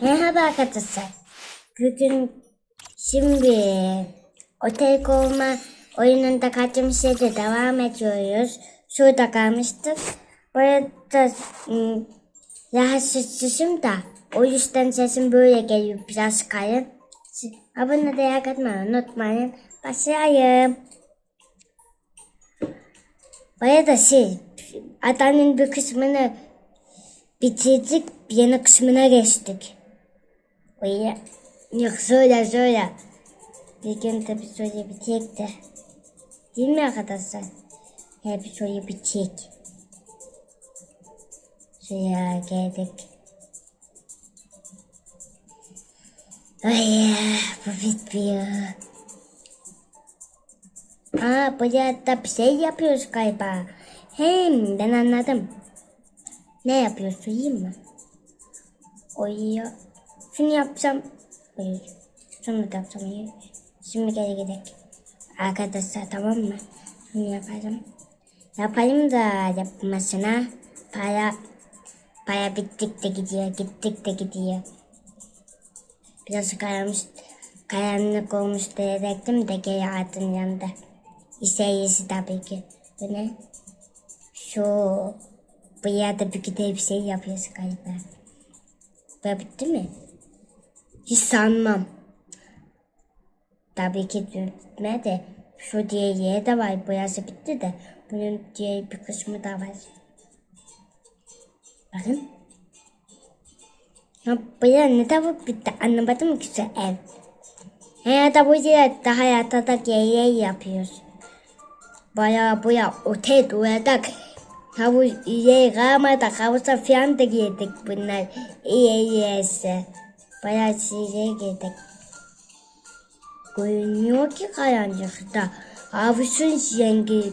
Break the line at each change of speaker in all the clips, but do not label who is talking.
Merhaba arkadaşlar. Bugün şimdi otel kovma oyununda kaçmış yerde devam ediyoruz. Şurada kalmıştık. Burada ım, rahatsızım da o yüzden sesim böyle geliyor biraz kayın. Abone de yakatmayı unutmayın. Başlayayım. Baya da şey adanın bir kısmını bitirdik yeni kısmına geçtik. Öyle. Yok söyle söyle. Bir gün tabi soru bitecek de. Değil mi arkadaşlar? Hep soru bitecek. Şuraya geldik. Ay bu bitmiyor. Aa burada bir şey yapıyoruz galiba. Hem ben anladım. Ne yapıyorsun iyi mi? Oy şunu yapsam hayır. Şunu da yapsam hayır. Şimdi geri gidelim. Arkadaşlar tamam mı? Şunu yapalım. Yapalım da yapmasına para para bittik de gidiyor, gittik de gidiyor. Biraz karanmış, karanlık olmuş diyecektim de geri atın yanında. İse iyisi tabii ki. Ne? Şu bu yerde bir de bir şey yapıyoruz galiba. Bu bitti mi? Hiç sanmam. Tabii ki bitme de şu diye yeri de var. Boyası bitti de bunun diğer bir kısmı da var. Bakın. Ya boya ne tavuk bitti anlamadım ki sen ev. Da bu daha yatada geriye yapıyoruz. Bayağı boya otel duradak. Havuz iyi kalmadı. Havuza falan da girdik bunlar. İyi iyiyse. Bayağı şeye girdik. Görünüyor ki karanlıkta. Havuzun rengi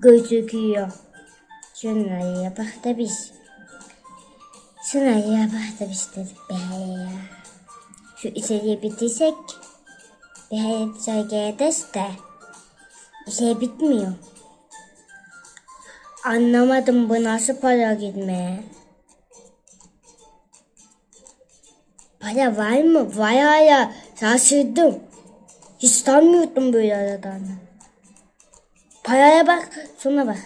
gözüküyor. Şunları bak da biz. Şunları bak da biz dedik be ya. Şu içeriye bitirsek. Bir şey geliriz de. Şey bitmiyor. Anlamadım bu nasıl para gitmeye. Para var mı? Var hala. Şaşırdım. Hiç sanmıyordum böyle aradan. Paraya bak. Şuna bak.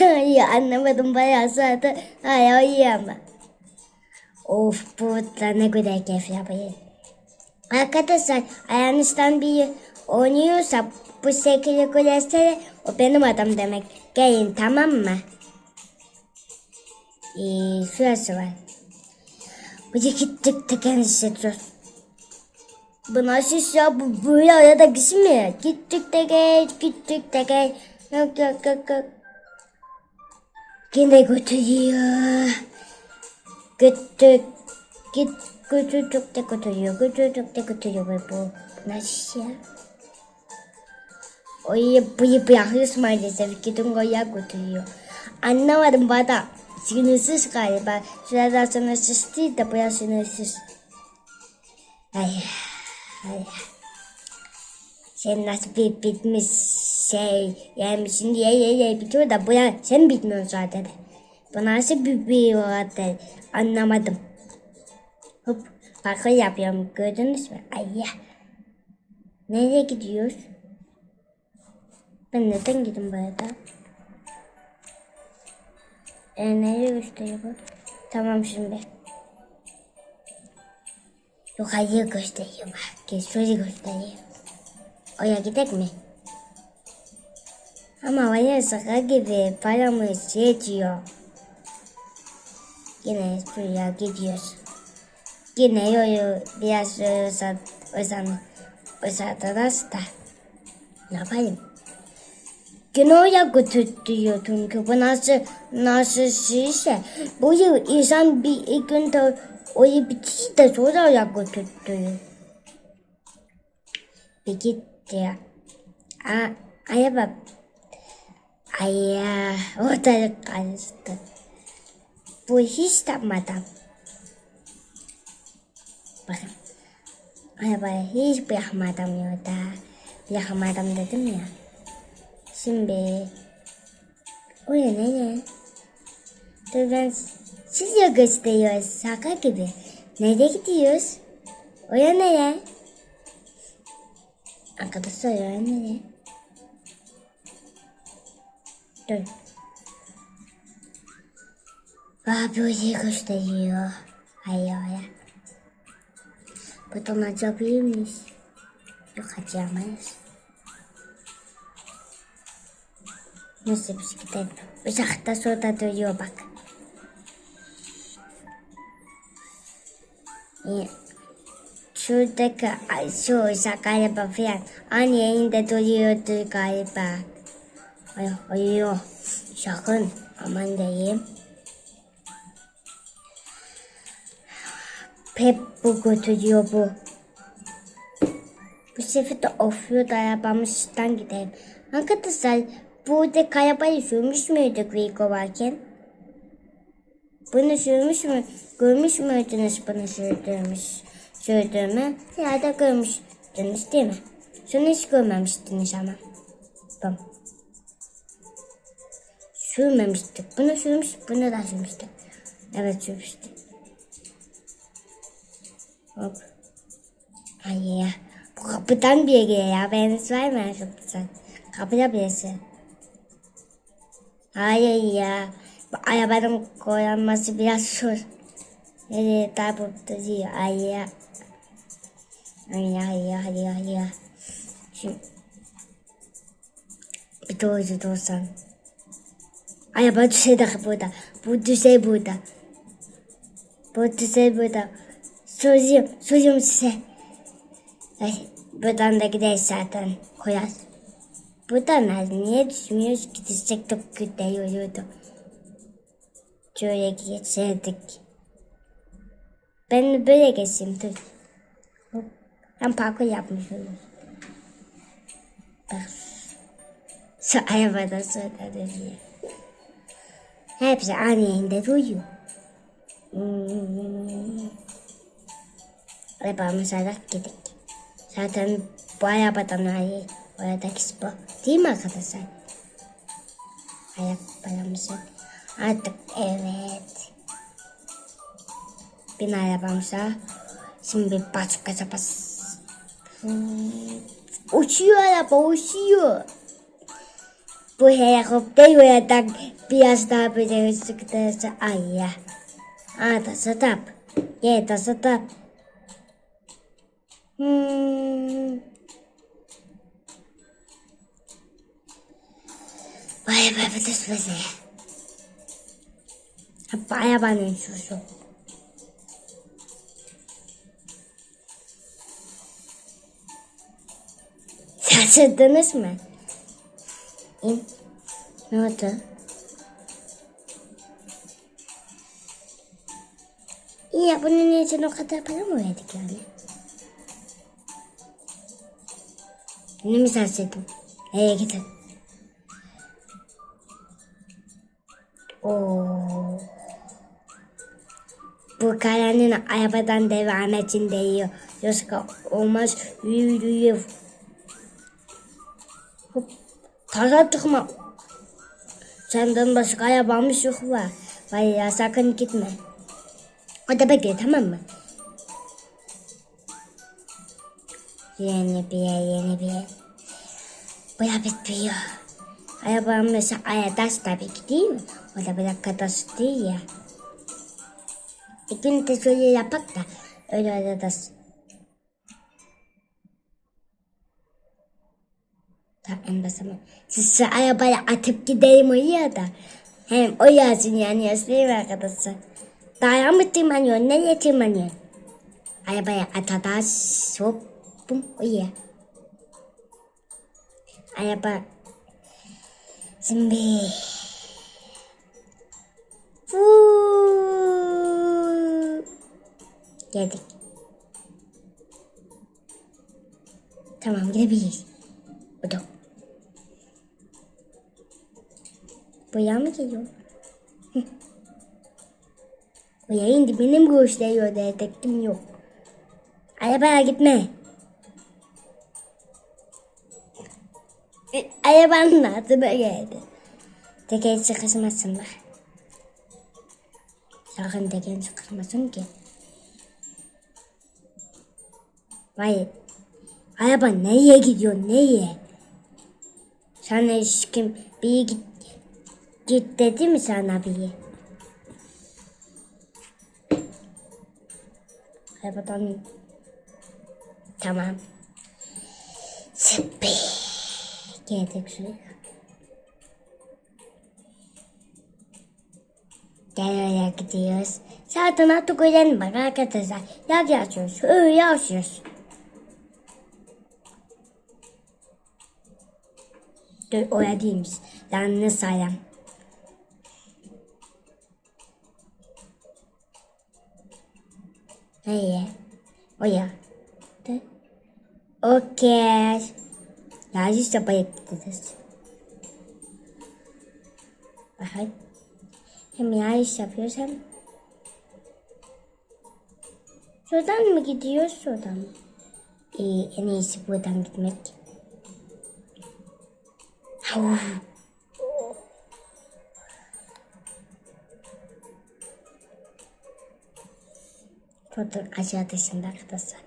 İyi anlamadım bayağı zaten. Hala iyi ama. Of bu da ne güzel keyif yapıyor. Arkadaşlar ayağınızdan bir oynuyorsa bu şekilde gülerse o benim adam demek. Gelin tamam mı? Ee, şurası var. Gittik de kendisi ediyoruz. Bu nasıl ya bu böyle arada gitmiyor. Gittik de gel, gittik de gel. Yok yok yok yok. Yine götürüyor. Götür, git götürdük de götürüyor, götürdük de götürüyor bu Nasıl ya? O iyi bu bırakıyoruz maalesef. Gidin oraya götürüyor. Anlamadım bana. Sınırsız galiba. Şurada sınırsız değil de buraya sınırsız. Ay, ay. Sen nasıl bir bitmiş şey yemişsin diye ye ye bitiyor da buraya sen bitmiyorsun zaten. Bu nasıl bir bir orada anlamadım. Hop parkur yapıyorum gördünüz mü? Ay ya. Nereye gidiyoruz? Ben neden gidin bu arada? E, nereye gösteriyor? Tamam şimdi. Hayır gösteriyor. Gel şöyle gösteriyor. Oraya gidelim mi? Ama oraya şaka gibi paramız yetiyor. Yine şuraya gidiyoruz. Yine yolu biraz uzat, uzan, uzatırız da. Ne yapayım? Yine oraya götürüyor çünkü bu nasıl, nasıl şeyse. Bu yıl insan bir iki günde orayı bitirdi de sonra oraya götürüyor. Bir gitti. Aa, aya bak. Ay ya, karıştı. Bu hiç yapmadan. Bakın. Arabaya hiç bırakmadım yolda. Yakamadım dedim ya. Şimdi oraya ne? Dur ben siz ya gösteriyoruz şaka gibi. Nereye gidiyoruz? Oraya nereye? Arkadaşlar oraya nereye? Dur. Abi oraya gösteriyor. Hayır oraya. Buradan açabilir miyiz? Yok açamayız. Nasıl gidelim? Uzakta şurada duruyor bak. Şuradaki şu uşak galiba falan aynı yerinde duruyordu galiba. Ay, ay. Sakın aman diyeyim. Pep bu götürüyor bu. Bu sefer de offroad arabamızdan gidelim. Arkadaşlar burada arabayı sürmüş müydük Vigo varken? Bunu sürmüş mü? Görmüş müydünüz bunu sürdürmüş? Sürdüğümü? Ya da görmüştünüz değil mi? Şunu hiç görmemiştiniz ama. Tamam. Sürmemiştik. Bunu sürmüş, bunu da sürmüştük. Evet sürmüştük. Hop. Ay ya. Bu kapıdan bir yere ya. Ben var mı arkadaşlar? Kapıda birisi. Hayır ya. Arabanın koyanması biraz zor. Nereye tabut duruyor. Ay ya. Ay ya ya ya ya. Şimdi. Bir doğru doğsan. Araba düşecek burada. Bu düşey burada. Bu düşey burada. Söyleyeyim, söyleyeyim size. Ay, buradan da gideriz zaten. Koyar. Buradan niye düşmüyoruz ki düşecek çok kötü yürüyordu. Şöyle geçerdik. Ben böyle geçeyim dur. Ben parkur yapmış olurum. Bak. Şu arabada sonra dönüyor. Hepsi aynı yerinde duruyor. Hmm. Arabamıza gidelim. Zaten bu arabadan ayrı oradaki spor. Değil mi arkadaşlar? Arabamızı artık evet. Bin arabamıza. Şimdi başka bas. Hmm. Uçuyor araba uçuyor. Bu helikopter yoyadan biraz daha böyle giderse ay ya. Aa da stop. Yeah da stop. Hmm. Vay be bir düşmesi. Baya bana şu şu. Şaşırdınız mı? İn. Ne oldu? İyi ya bunun için o kadar para mı verdik yani? Ne mi şaşırdın? Nereye gidin? Bu karanın arabadan devam için değiyor. Yoksa olmaz yürüyor. Hop. Taza çıkma. Senden başka arabamız yok var. Vay sakın gitme. Orada bekle tamam mı? Yeni bir yeni bir yer. Baya bitmiyor. Arabam mesela Ayadaş tabii ki değil mi? O da bir arkadaş değil ya. İkini de şöyle yapak da öyle Ayadaş. Tamam basamam. Siz şu arabaya atıp gidelim oraya da. Hem o yazın yani mi arkadaşlar? Dağa mı tırmanıyor? Nereye tırmanıyor? Arabaya atadaş hop bum oraya. Araba Şimdi. Vuu. Geldik. Tamam gidebiliriz. Bu da. Buraya mı geliyor? İndi benim gösteriyor detektim yok. Arabaya gitme. E, Arabanın altına geldi. Teker sıkışmasın bak. Sakın teker sıkışmasın ki. Vay. Araba nereye gidiyor nereye? Sana hiç kim bir git, git dedi mi sana biri? Arabadan. Tamam. Sıppi. Geldik şuraya. Nereye gidiyoruz? Zaten artık öğrenin bak arkadaşlar. Yaz yazıyoruz. Öyle yazıyoruz. Dur oraya değilmiş. Yanlış sayam. Nereye? Oraya. Dur. Okey. Yazış yapayım dediniz. Aha. Hem yarış yapıyoruz hem Şuradan mı gidiyoruz şuradan mı? İyi en iyisi buradan gitmek. Şurada aşağı dışında arkadaşlar.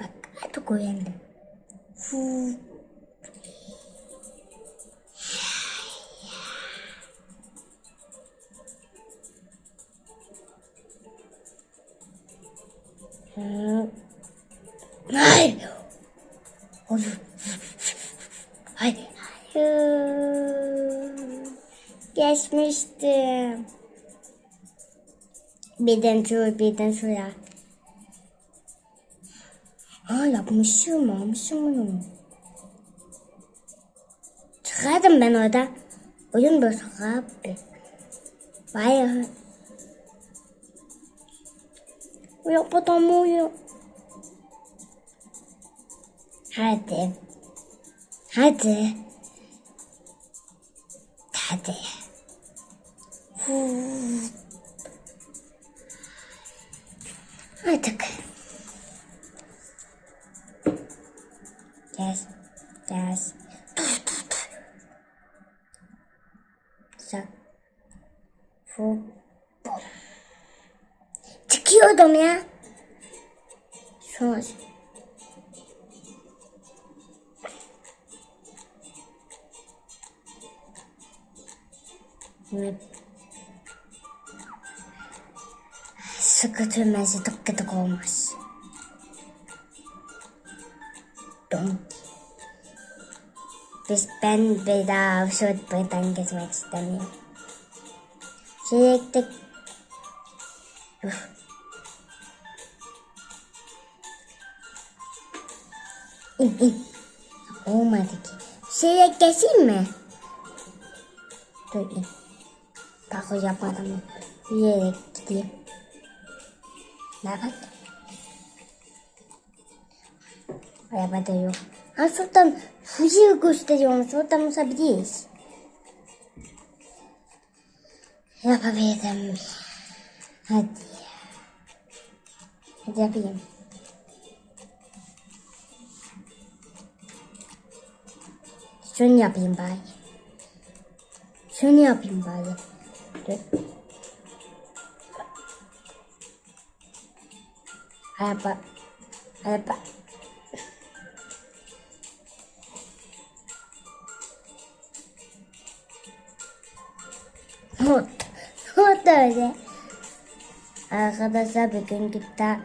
Bak artık uyandım. Fu. Hayır. Hayır. Geçmiştim. Birden şuraya, birden şuraya. Aa yapmışım, almışım bunu. Çıkardım ben orada. Oyun bozuk abi. Bayağı. Hadi. Hadi. Hadi. Huu. Artık. Gel. Gel. Dur dur dur. Sak. Fu. Bom. Çıkıyordum ya. Şu Sıkı tümesi tık tık olmaz. Donk. Biz ben bir daha şu buradan geçmek istemiyorum. Sürekli. İn in. Olmadı ki. Şeye geçeyim mi? Dur in. Bak o yapmadım. Yürüyerek gideyim. Ne bak. Araba da yok. Ha şuradan Fuji'yi gösteriyorum. Şuradan uçabiliriz. Yapabilirim. Hadi. Hadi yapayım. Şunu yapayım bari. Şunu yapayım bari. Dur. Araba. Araba. Not. Not öyle. Arkadaşlar bugün gitti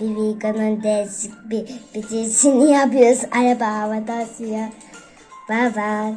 bir veganın değişik bir bitirisini yapıyoruz. Araba havada suya. Bye bye.